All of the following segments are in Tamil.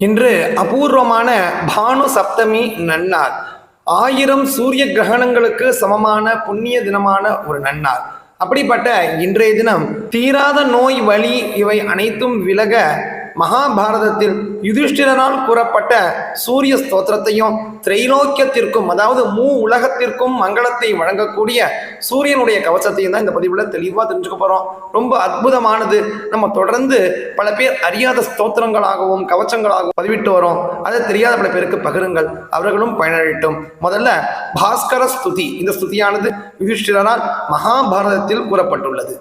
இன்று அபூர்வமான பானு சப்தமி நன்னார் ஆயிரம் சூரிய கிரகணங்களுக்கு சமமான புண்ணிய தினமான ஒரு நன்னார் அப்படிப்பட்ட இன்றைய தினம் தீராத நோய் வலி இவை அனைத்தும் விலக மகாபாரதத்தில் யுதிஷ்டிரனால் கூறப்பட்ட சூரிய ஸ்தோத்திரத்தையும் திரைலோக்கியத்திற்கும் அதாவது மூ உலகத்திற்கும் மங்களத்தை வழங்கக்கூடிய சூரியனுடைய கவசத்தையும் தான் இந்த பதிவில் தெளிவாக தெரிஞ்சுக்க போகிறோம் ரொம்ப அற்புதமானது. நம்ம தொடர்ந்து பல பேர் அறியாத ஸ்தோத்திரங்களாகவும் கவச்சங்களாகவும் பதிவிட்டு வரோம். அதை தெரியாத பல பேருக்கு பகிருங்கள். அவர்களும் பயனளிட்டும். முதல்ல பாஸ்கர ஸ்துதி. இந்த ஸ்துதியானது யுதிஷ்டிரனால் மகாபாரதத்தில் கூறப்பட்டுள்ளது.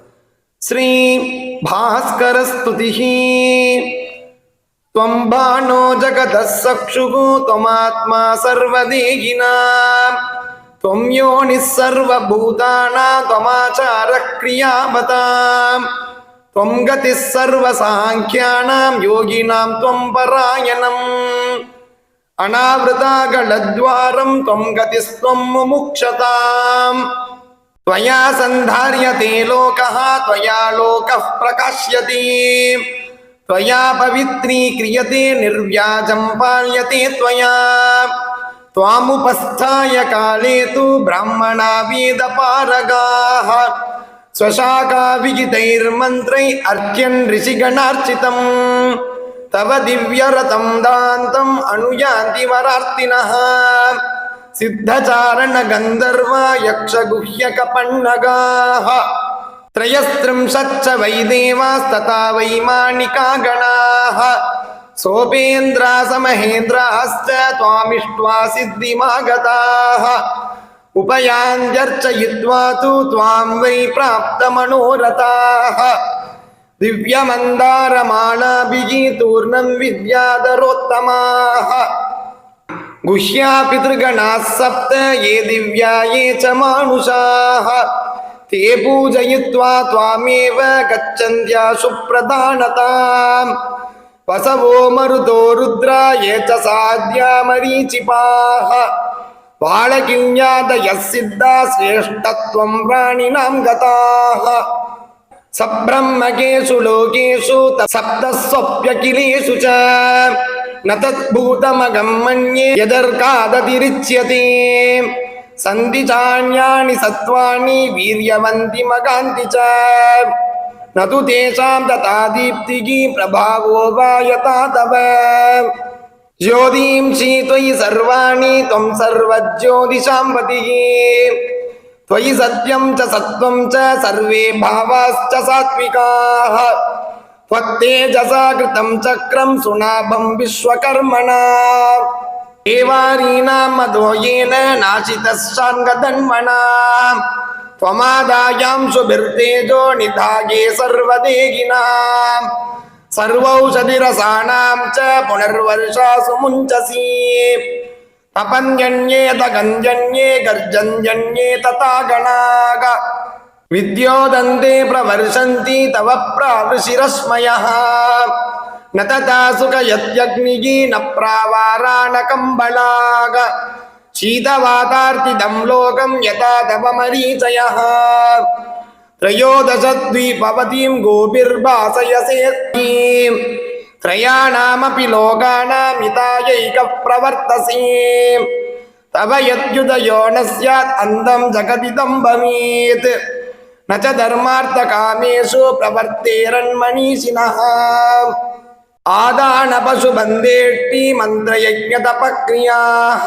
ஸ்ரீ త్వం భానో త్వం యోనిః ముముక్షతాం త్వయా సంధార్యతే లోకః త్వయా లోకః ప్రకాశ్యతే त्वया लोकः प्रकाश्यति त्वया पवित्रीक्रियते निर्व्याजं पाल्यते त्वया त्वामुपस्थाय काले तु ब्राह्मणा वेदपारगाः स्वशाखाविहितैर्मन्त्रै अर्घ्यन् ऋषिगणार्चितम् तव दिव्यरतं दान्तम् अनुयान्ति वरार्तिनः सिद्धचारणगन्धर्व यक्षगुह्यकपन्नगाः त्रयस्त्रिंशच्च वै देवास्तथा वैमानिका गणाः सोपेन्द्रासमहेन्द्राश्च त्वामिष्ट्वा सिद्धिमागताः उपयान्त्यर्चयित्वा तु त्वां वै प्राप्तमनोरथाः दिव्यमन्दारमालाभिः तूर्णं विद्याधरोत्तमाः गुह्या पितृगणाः सप्त ये दिव्या ये च मानुषाः ते पूजयित्वा त्वामेव गच्छन्त्याशु प्रधानताम् वसवो मरुतो रुद्रा ये च साध्या मरीचिपाः बालकिल्यादयः सिद्धा श्रेष्ठत्वं प्राणिनां गताः सब्रह्मकेषु लोकेषु सप्तस्वप्यखिलेषु च न तद्भूतमगं मन्ये यदर्कादतिरिच्यते सन्ति चान्यानि सत्त्वानि वीर्यवन्ति मगान्ति च न तु तेषां तथा दीप्तिः प्रभावो वा यथा तव ज्योतिंषि त्वयि सर्वाणि त्वं सर्वज्योतिषां पतिः त्वयि सत्यं च सत्त्वं च सर्वे भावाश्च सात्विकाः त्वत्तेजसा कृतं चक्रं सुनाभं विश्वकर्मणा देवारीणां मदो येन नाशितश्चाङ्गधन्मना त्वमादायां शुभिर्तेजो निधाये सर्वदेहिनां सर्वौषधिरसानां च पुनर्वर्षासु मुञ्चसि तपन्यन्येत गञ्जन्ये गर्जन्यन्ये तथा गणाग विद्योदन्ते प्रवर्षन्ति तव प्रावृशिरश्मयः न तथा सुखयत्यग्निः न प्रावाराणकम्बलाग शीतवातार्तिदं लोकं यथा तव मरीचयः त्रयोदशद्वीपवतीं गोपिर्भासयसे त्रयाणामपि लोकानामितायैकः प्रवर्तसे तव यद्युदयो न स्यात् अन्तं जगदिदं भवेत् न च धर्मार्थकामेषु प्रवर्तेरन्मनीषिणः आदानपशुबन्धेष्टि मन्त्रयज्ञतपक्रियाः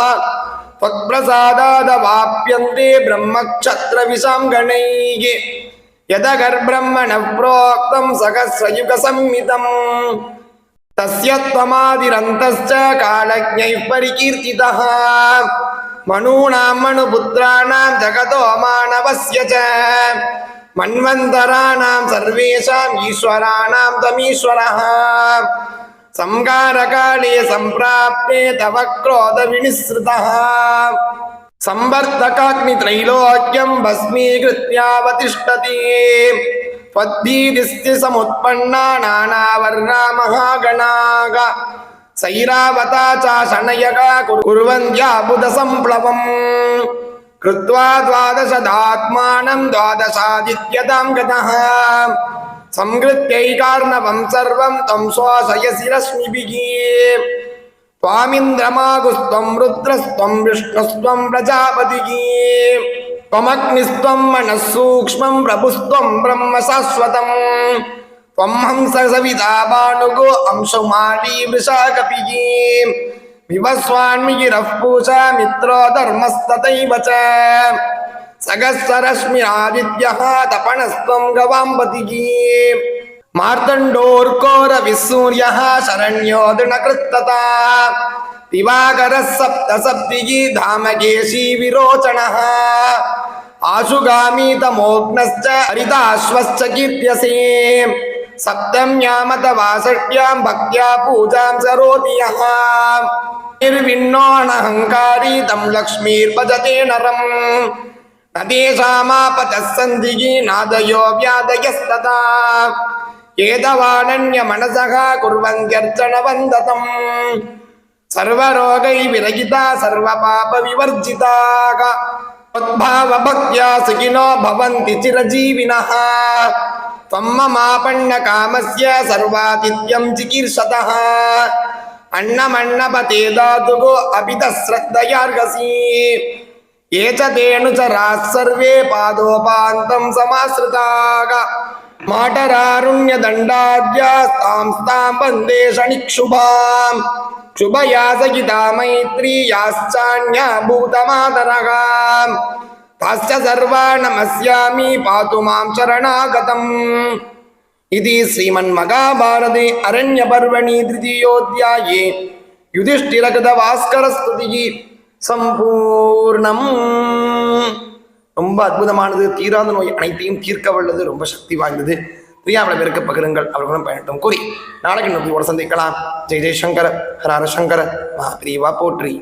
त्वत्प्रसादादवाप्यन्ते ब्रह्मक्षत्रविशां गणैः यदगर्ब्रह्मणः प्रोक्तं सहस्रयुगसंमितम् तस्य त्वमादिरन्तश्च कालज्ञैः परिकीर्तितः मनूनां मनुपुत्राणां जगतो मानवस्य च मन्वन्तराणां सर्वेषाम् ईश्वराणां त्वमीश्वरः संगारकाले सम्प्राप्ते तव क्रोधविनिसृतः संवर्धकाग्नित्रैलोक्यं भस्मीकृत्यावतिष्ठति त्वद्भीतिस्ति समुत्पन्ना नानावर्णा महागणाग सैरावता च शनयका कुर्वन्त्याबुधसम्प्लवम् कृत्वा द्वादशदात्मानं द्वादशादित्यतां गतः संहृत्यैकार्णवं सर्वं तं श्वासयसि रश्मिभिः त्वामिन्द्रमागुस्त्वं रुद्रस्त्वं विष्णुस्त्वं प्रजापतिः त्वमग्निस्त्वं मनः सूक्ष्मं प्रभुस्त्वं ब्रह्म शाश्वतम् त्वं हंस सविता भानुगो अंशुमाली वृषाकपिः विवस्वान्मिगिरः पूषा मित्रो धर्मस्तथैव च सहस्ररश्मिरादित्यः तपणस्त्वं गवाम्पतिः मार्तण्डोर्कोरविसूर्यः शरण्यो दृढकृत्तता दिवाकरः सप्तसप्तिः धामकेशी विरोचनः आशुगामी तमोघ्नश्च हरिताश्वश्च कीर्त्यसे सप्तम्यामतवाषट्यां भक्त्या पूजां करोति यः निर्विण्णोऽनहङ्कारी तं लक्ष्मीर्भजते नरम् न तेषामापतः सन्धिः नादयो व्यादयस्तथा एतवानन्यमनसः कुर्वन्त्यर्चनवन्दतम् सर्वरोगैर्विरहिता सर्वपापविवर्जिताः उद्भावभक्त्या सुखिनो भवन्ति चिरजीविनः त्वं ममापन्नकामस्य सर्वातिथ्यं चिकीर्षतः अन्नमन्नपते दातुगो अपितः श्रद्धयार्हसि ये च तेऽनुचराः सर्वे पादोपान्तं समाश्रिताः माटरारुण्यदण्डाद्यास्तां स्तां वन्दे शनिक्षुभाम् क्षुभया सहिता मैत्री याश्चान्या भूतमातरः ताश्च सर्वा नमस्यामि पातु मां शरणागतम् इति श्रीमन्महाभारते अरण्यपर्वणि तृतीयोऽध्याये யுதிஷ்டிரகதவாஸ்கரஸ்துதிகி சம்பூர்ணம் ரொம்ப அற்புதமானது தீராத நோய் அனைத்தையும் தீர்க்க வல்லது ரொம்ப சக்தி வாய்ந்தது பிரியாவில பெருக்க பகிருங்கள் அவர்களும் பயணட்டும் கூறி நாளைக்கு நோக்கியோட சந்திக்கலாம் ஜெய் ஜெய்சங்கர ஹர ஹர சங்கர மகா பிரிவா போற்றி